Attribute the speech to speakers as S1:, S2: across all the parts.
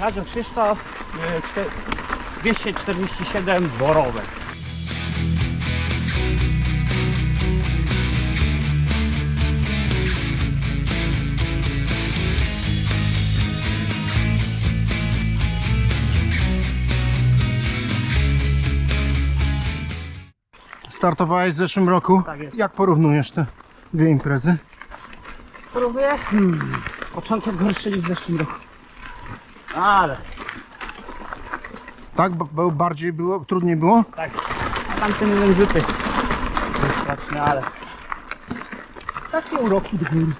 S1: Radio Krzysztof, y, czte- 247 Borowe.
S2: Startowałeś w zeszłym roku.
S1: Tak jest.
S2: Jak porównujesz te dwie imprezy?
S1: Porównuję? Hmm. Początek gorszy niż w zeszłym roku. Ale,
S2: Tak? B- bardziej było, trudniej było?
S1: tak. A tamten jeden. Był straszny, ale... Takie uroki do góry.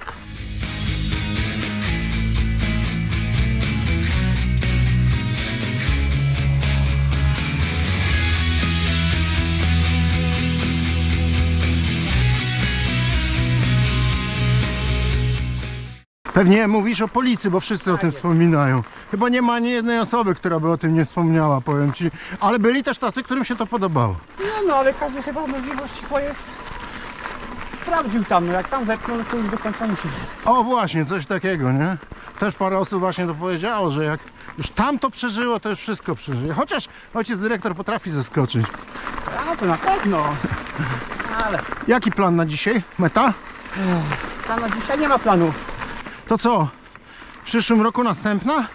S2: Pewnie mówisz o policji, bo wszyscy o
S1: Tak
S2: tym wspominają. Chyba nie ma ani jednej osoby, która by o tym nie wspomniała, powiem ci. Ale byli też tacy, którym się to podobało.
S1: Nie no, ale każdy chyba możliwości swoje s- sprawdził tam. No jak tam wepnął, no to już do końca musi.
S2: O właśnie, coś takiego, nie? Też parę osób właśnie to powiedziało, że jak już tam to przeżyło, to już wszystko przeżyje. Chociaż ojciec dyrektor potrafi zaskoczyć.
S1: A to na pewno. Ale
S2: Jaki plan na dzisiaj? Meta?
S1: tam na dzisiaj nie ma planu.
S2: To co? W przyszłym roku następna?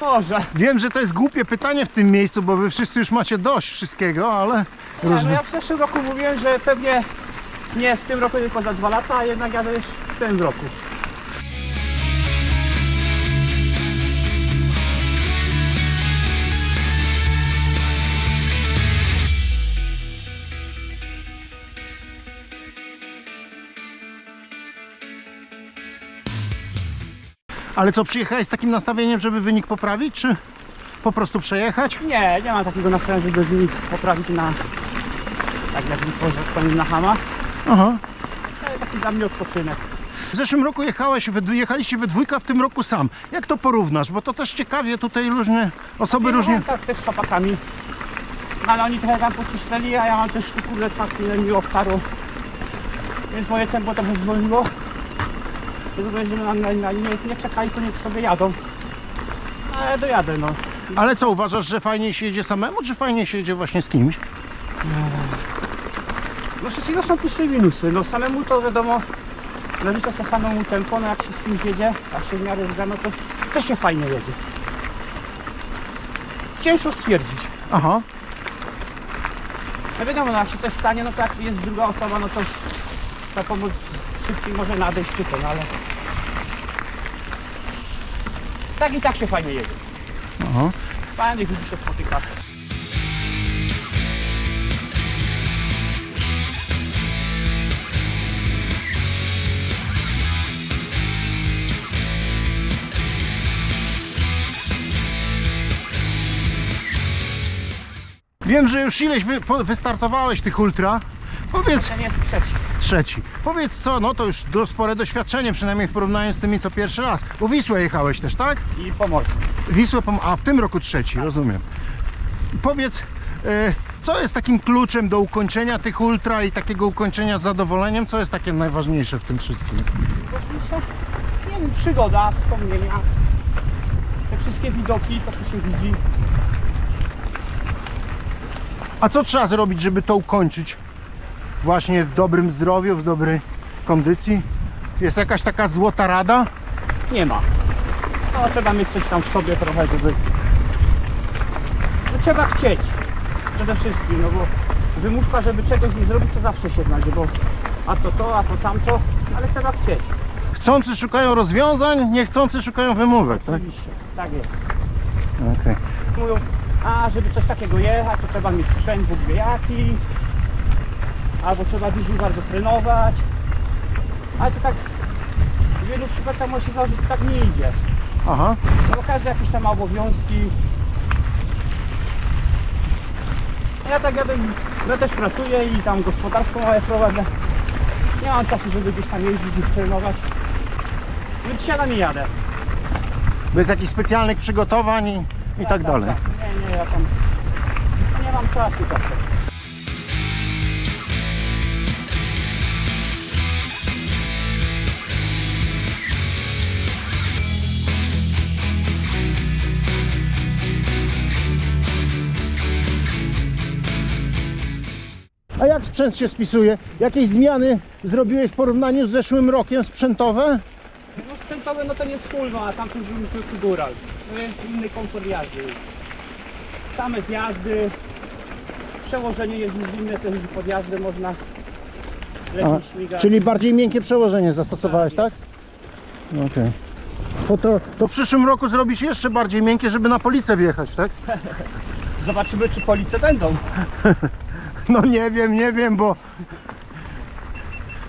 S1: Może.
S2: Wiem, że to jest głupie pytanie w tym miejscu, bo wy wszyscy już macie dość wszystkiego, ale
S1: Nie, no ja w zeszłym roku mówiłem, że pewnie nie w tym roku, tylko za dwa lata, a jednak jadę już w tym roku.
S2: Ale co, przyjechałeś z takim nastawieniem, żeby wynik poprawić, czy po prostu przejechać?
S1: Nie, nie mam takiego nastawienia, żeby nich poprawić na tak jak powiem na hama.
S2: Aha.
S1: Ale taki dla mnie odpoczynek.
S2: W zeszłym roku jechałeś, wy- jechaliście we dwójka, w tym roku sam. Jak to porównasz? Bo to też ciekawie, tutaj różne osoby różnie...
S1: Tak, też z chłopakami. No, ale oni trochę tam pocisnęli, a ja mam też kurde tak ile mi obszaru. Więc moje tempo trochę zwolniło. Będziemy na, na, na nie, nie czekali, to niech sobie jadą. Ale dojadę no.
S2: Ale co, uważasz, że fajniej się jedzie samemu, czy fajniej się jedzie właśnie z kimś?
S1: No wszystkiego są plusy i minusy. No samemu to wiadomo, nalicza sobie samemu tempo, no jak się z kimś jedzie, a się w miarę zgra, no to też się fajnie jedzie. Ciężko stwierdzić.
S2: Aha.
S1: No wiadomo, no jak się coś stanie, no to jak jest druga osoba, no to ta pomoc szybciej może nadejść czy to, no ale... Tak i tak się fajnie jedzie.
S2: Aha.
S1: Fajnie ludzi się spotyka.
S2: Wiem, że już ileś wy, po, wystartowałeś tych ultra. Powiedz,
S1: Ten jest trzeci.
S2: Trzeci. Powiedz co, no to już do, spore doświadczenie, przynajmniej w porównaniu z tymi, co pierwszy raz. Bo Wisłę jechałeś też, tak?
S1: I pomoc.
S2: Wisłę, pom- a w tym roku trzeci, rozumiem. Powiedz, e, co jest takim kluczem do ukończenia tych ultra i takiego ukończenia z zadowoleniem? Co jest takie najważniejsze w tym wszystkim?
S1: Oczywiście, nie wiem, przygoda, wspomnienia. Te wszystkie widoki, to co się widzi.
S2: A co trzeba zrobić, żeby to ukończyć? Właśnie w dobrym zdrowiu, w dobrej kondycji? Jest jakaś taka złota rada?
S1: Nie ma. No trzeba mieć coś tam w sobie trochę, żeby... No, trzeba chcieć. Przede wszystkim, no bo wymówka, żeby czegoś nie zrobić, to zawsze się znajdzie, bo a to to, a to tamto, ale trzeba chcieć.
S2: Chcący szukają rozwiązań, niechcący szukają wymówek, tak?
S1: Oczywiście, tak jest.
S2: Okej.
S1: Mówią, a żeby coś takiego jechać, to trzeba mieć sprzęt Bóg wie jaki, albo trzeba dużo bardzo trenować. Ale to tak w wielu przypadkach może się okazać, że tak nie idzie.
S2: Aha.
S1: No bo każdy jakieś tam ma obowiązki. Ja tak jadę, ja też pracuję i tam gospodarstwo małe prowadzę. Nie mam czasu, żeby gdzieś tam jeździć i trenować. Więc siadam i jadę.
S2: Bez jakichś specjalnych przygotowań i, i tak dalej.
S1: Nie, nie, ja tam nie mam czasu czasem.
S2: Jak sprzęt się spisuje? Jakieś zmiany zrobiłeś w porównaniu z zeszłym rokiem sprzętowe?
S1: No sprzętowe no to nie jest full, no, a tamten był zwykły góral. To jest inny komfort jazdy. Same zjazdy, przełożenie jest już inne, też już pod jazdę można lepiej śmigać.
S2: czyli bardziej miękkie przełożenie zastosowałeś, tak? Okej. To, to, to w przyszłym roku zrobisz jeszcze bardziej miękkie, żeby na policę wjechać, tak?
S1: Zobaczymy czy police będą.
S2: No nie wiem, nie wiem, bo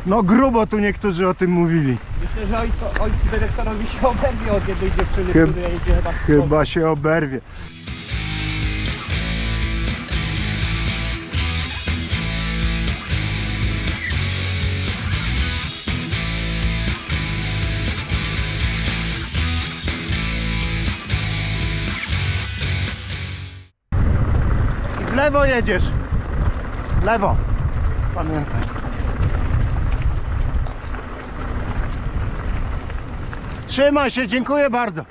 S2: no grubo tu niektórzy o tym mówili.
S1: Myślę, że ojcu, ojcu dyrektorowi się oberwie od jednej dziewczyny,
S2: Chyb-
S1: która jedzie chyba z
S2: Chyba się oberwie. W lewo jedziesz. Lewo. Pamiętaj. Trzymaj się, dziękuję bardzo.